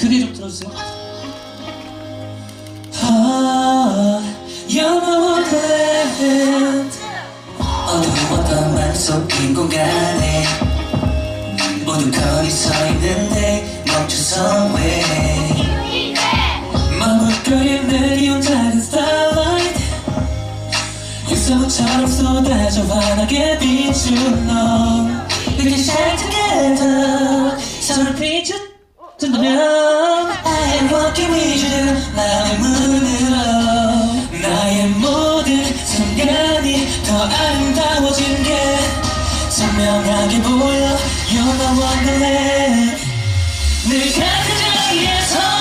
크게 좀 들어주세요. 맘속인 공간에 모두 거리 서 있는데 멈춰서 왜 머뭇거린 내리온 작은 starlight 유성처럼 쏟아져 환하게 비춘 너 can shine together 서로 비춰 준다면 I am walking with you. 나의 문으로 나의 모든 순간이 더 아름다워진 게 선명하게 보여. You're my wonderland. 늘 같은 자리에 서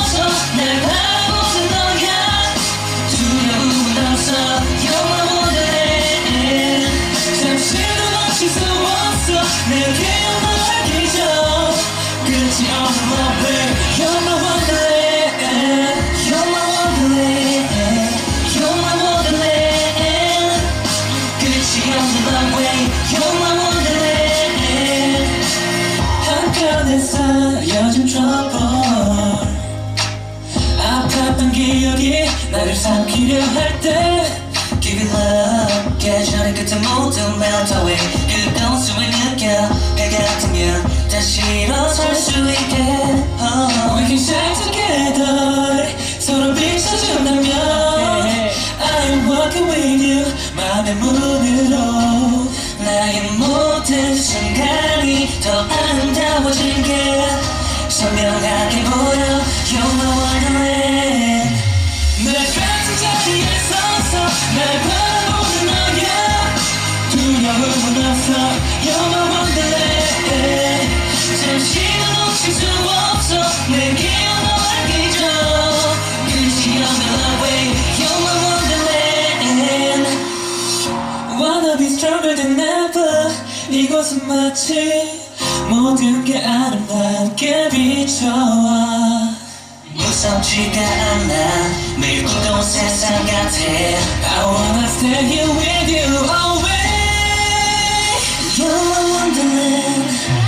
trouble 아팠던 기억이 나를 삼키려 할때 Give it love 계절의 끝에 모두 melt away 뜨거운 숨을 느껴 해 같으면 다시 일어설 수 있게 oh. We can shine together 서로 비춰준다면 I am walking with you 맘의 문으로 나의 모든 순간이 더 아름다워진 게 선명하게 보여 wonderland 내 같은 자리에 서서 날 바라보는 너야 두려움은 없어 You're my wonderland 잠시도 놓칠 수 없어 내게 너를 기죠 끝이 없는 love way You're my wonderland Wanna be stronger than ever 이곳은 마치 모든 게 아름답게 비춰와 무섭지가 않아 매일 뜨거운 세상 같아 I wanna stay here with you always You're wonderland